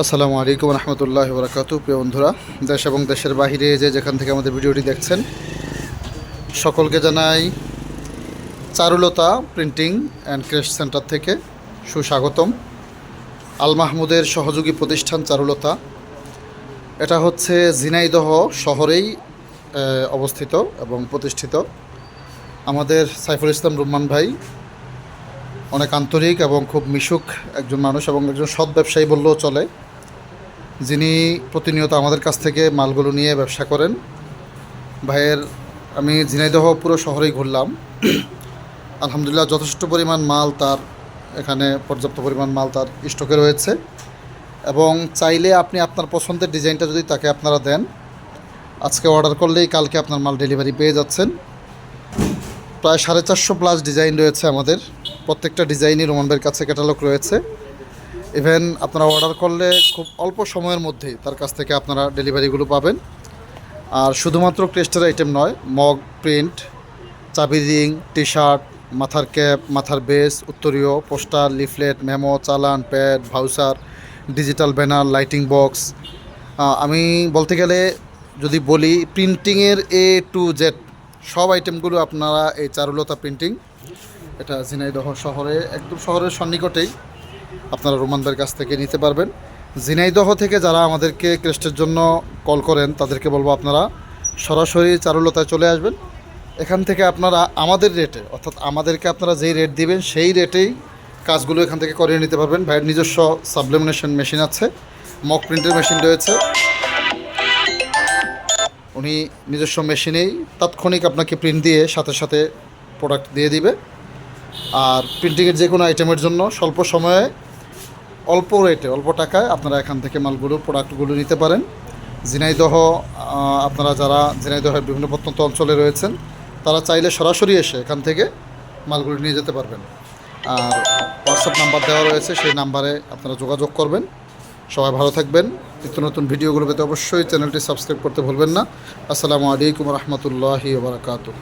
আসসালামু আলাইকুম রহমতুল্লাহ বরাকাত প্রিয় বন্ধুরা, দেশ এবং দেশের বাহিরে যে যেখান থেকে আমাদের ভিডিওটি দেখছেন, সকলকে জানাই Charulata printing and crest centre থেকে সুস্বাগতম। আল মাহমুদের সহযোগী প্রতিষ্ঠান চারুলতা। এটা হচ্ছে ঝিনাইদহ শহরেই অবস্থিত এবং প্রতিষ্ঠিত। আমাদের সাইফুল ইসলাম রুম্মান ভাই অনেক আন্তরিক এবং খুব মিশুক একজন মানুষ এবং একজন সৎ ব্যবসায়ী বললেও চলে। যিনি প্রতিনিয়ত আমাদের কাছ থেকে মালগুলো নিয়ে ব্যবসা করেন। ভাইয়ের, আমি ঝিনাইদহ পুরো শহরেই ঘুরলাম। আলহামদুলিল্লাহ যথেষ্ট পরিমাণ মাল তার এখানে, পর্যাপ্ত পরিমাণ মাল তার স্টকে রয়েছে। এবং চাইলে আপনি আপনার পছন্দের ডিজাইনটা যদি তাকে আপনারা দেন, আজকে অর্ডার করলেই কালকে আপনার মাল ডেলিভারি পেয়ে যাচ্ছেন। প্রায় সাড়ে চারশো প্লাস ডিজাইন রয়েছে আমাদের। প্রত্যেকটা ডিজাইনই রোমান ভাইয়ের কাছে ক্যাটালগ রয়েছে। ইভেন আপনারা অর্ডার করলে খুব অল্প সময়ের মধ্যেই তার কাছ থেকে আপনারা ডেলিভারিগুলো পাবেন। আর শুধুমাত্র ক্রেস্টের আইটেম নয় মগ প্রিন্ট চাবি রিং টি শার্ট মাথার ক্যাপ মাথার বেস উত্তরীয় পোস্টার লিফলেট মেমো চালান pad voucher digital banner lighting box আমি বলতে গেলে যদি বলি প্রিন্টিংয়ের এ টু জেড সব আইটেমগুলো আপনারা এই চারুলতা প্রিন্টিং এটা ঝিনাইদহ শহরে, একদম শহরের সন্নিকটেই আপনারা রোমানদের কাছ থেকে নিতে পারবেন। ঝিনাইদহ থেকে যারা আমাদেরকে ক্রেস্টের জন্য কল করেন, তাদেরকে বলব আপনারা সরাসরি চারুলতায় চলে আসবেন। এখান থেকে আপনারা আমাদের রেটে অর্থাৎ আমাদেরকে আপনারা যেই রেট দিবেন, সেই রেটেই কাজগুলো এখান থেকে করিয়ে নিতে পারবেন। ভাইয়ের নিজস্ব সাবলিমিনেশন মেশিন আছে মক প্রিন্টের মেশিন রয়েছে। উনি নিজস্ব মেশিনেই তাৎক্ষণিক আপনাকে প্রিন্ট দিয়ে সাথে সাথে প্রোডাক্ট দিয়ে দিবে। আর প্রিন্টিংয়ের যে কোনো আইটেমের জন্য স্বল্প সময়ে অল্প রেটে অল্প টাকায় আপনারা এখান থেকে মালগুলো প্রোডাক্টগুলো নিতে পারেন। ঝিনাইদহ আপনারা যারা ঝিনাইদহের বিভিন্ন প্রত্যন্ত অঞ্চলে রয়েছেন, তারা চাইলে সরাসরি এসে এখান থেকে মালগুলো নিয়ে যেতে পারবেন। আর হোয়াটসঅ্যাপ নাম্বার দেওয়া রয়েছে, সেই নাম্বারে আপনারা যোগাযোগ করবেন। সবাই ভালো থাকবেন। নিত্য নতুন ভিডিওগুলো পেতে অবশ্যই চ্যানেলটি সাবস্ক্রাইব করতে ভুলবেন না। আসসালামু আলাইকুম রহমতুল্লাহি বারাকাতু